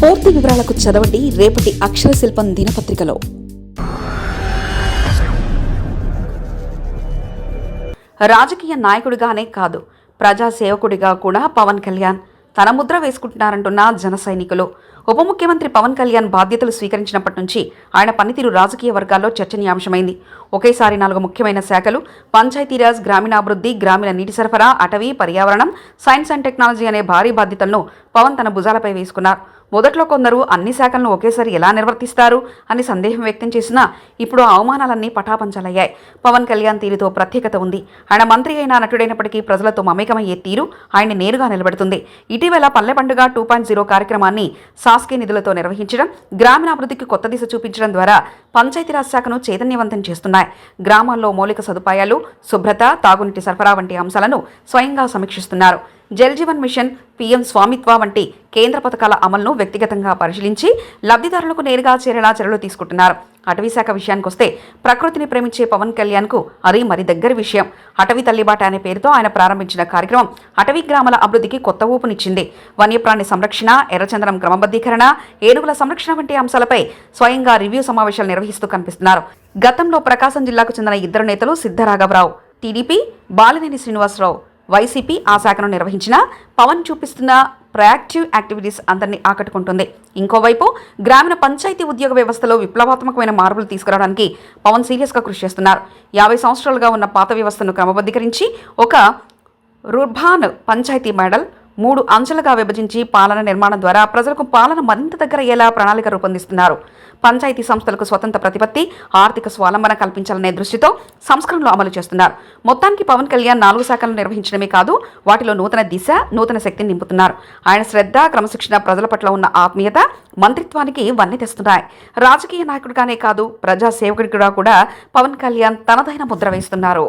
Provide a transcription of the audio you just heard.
పూర్తి వివరాలకు చదవండి రేపటి అక్షర శిల్పం దినపత్రికలో. రాజకీయ నాయకుడిగానే కాదు ప్రజాసేవకుడిగా కూడా పవన్ కళ్యాణ్ తన ముద్ర వేసుకుంటున్నారంటున్న జన సైనికులు. ఉప ముఖ్యమంత్రి పవన్ కళ్యాణ్ బాధ్యతలు స్వీకరించినప్పటి నుంచి ఆయన పనితీరు రాజకీయ వర్గాల్లో చర్చనీయాంశమైంది. ఒకేసారి నాలుగు ముఖ్యమైన శాఖలు పంచాయతీరాజ్ గ్రామీణాభివృద్ధి గ్రామీణ నీటి సరఫరా అటవీ పర్యావరణం సైన్స్ అండ్ టెక్నాలజీ అనే భారీ బాధ్యతలను పవన్ తన భుజాలపై వేసుకున్నారు. మొదట్లో కొందరు అన్ని శాఖలను ఒకేసారి ఎలా నిర్వర్తిస్తారు అని సందేహం వ్యక్తం చేసినా ఇప్పుడు ఆ అవమానాలన్నీ పటాపంచలయ్యాయి. పవన్ కళ్యాణ్ తీరుతో ప్రత్యేకత ఉంది. ఆయన మంత్రి అయిన నటుడైనప్పటికీ ప్రజలతో మమేకమయ్యే తీరు ఆయన నేరుగా నిలబెడుతుంది. ఇటీవల Palle Panduga two point zero కార్యక్రమాన్ని సాస్కే నిధులతో నిర్వహించడం గ్రామీణాభివృద్ధికి కొత్త దిశ చూపించడం ద్వారా పంచాయతీరాజ్ శాఖను చైతన్యవంతం చేస్తున్నాయి. గ్రామాల్లో మౌలిక సదుపాయాలు శుభ్రత తాగునీటి సరఫరా వంటి అంశాలను స్వయంగా సమీక్షిస్తున్నారు. జల్ జీవన్ మిషన్ పీఎం స్వామిత్వ వంటి కేంద్ర పథకాల అమలును వ్యక్తిగతంగా పరిశీలించి లబ్ధిదారులకు నేరుగా చేరేలా చర్యలు తీసుకుంటున్నారు. అటవీశాఖ విషయానికి వస్తే ప్రకృతిని ప్రేమించే పవన్ కళ్యాణ్కు అది మరి దగ్గర విషయం. అటవీ తల్లిబాట అనే పేరుతో ఆయన ప్రారంభించిన కార్యక్రమం అటవీ గ్రామాల అభివృద్ధికి కొత్త ఊపునిచ్చింది. వన్యప్రాణి సంరక్షణ ఎర్రచందనం క్రమబద్ధీకరణ ఏనుగుల సంరక్షణ వంటి అంశాలపై స్వయంగా రివ్యూ సమావేశాలు నిర్వహిస్తూ కనిపిస్తున్నారు. గతంలో ప్రకాశం జిల్లాకు చెందిన ఇద్దరు నేతలు సిద్ధరాఘవరావు టీడీపీ బాలినేని శ్రీనివాసరావు వైసీపీ ఆ శాఖను నిర్వహించిన పవన్ చూపిస్తున్న ప్రయాక్టివ్ యాక్టివిటీస్ అందరినీ ఆకట్టుకుంటుంది. ఇంకోవైపు గ్రామీణ పంచాయతీ ఉద్యోగ వ్యవస్థలో విప్లవాత్మకమైన మార్పులు తీసుకురావడానికి పవన్ సీరియస్గా కృషి చేస్తున్నారు. యాభై సంవత్సరాలుగా ఉన్న పాత వ్యవస్థను క్రమబద్ధీకరించి ఒక రుర్బాన్ పంచాయతీ మోడల్ మూడు అంచెలుగా విభజించి పాలన నిర్మాణం ద్వారా ప్రజలకు పాలన మరింత దగ్గర అయ్యేలా ప్రణాళిక రూపొందిస్తున్నారు. పంచాయతీ సంస్థలకు స్వతంత్ర ప్రతిపత్తి ఆర్థిక స్వాలంబన కల్పించాలనే దృష్టితో సంస్కరణలు అమలు చేస్తున్నారు. మొత్తానికి పవన్ కళ్యాణ్ నాలుగు శాఖలను నిర్వహించడమే కాదు వాటిలో నూతన దిశ నూతన శక్తిని నింపుతున్నారు. ఆయన శ్రద్ధ క్రమశిక్షణ ప్రజల పట్ల ఉన్న ఆత్మీయత మంత్రిత్వానికి వన్నె తెస్తున్నాయి. రాజకీయ నాయకుడిగానే కాదు ప్రజాసేవకుడిగా కూడా పవన్ కళ్యాణ్ తనదైన ముద్ర వేస్తున్నారు.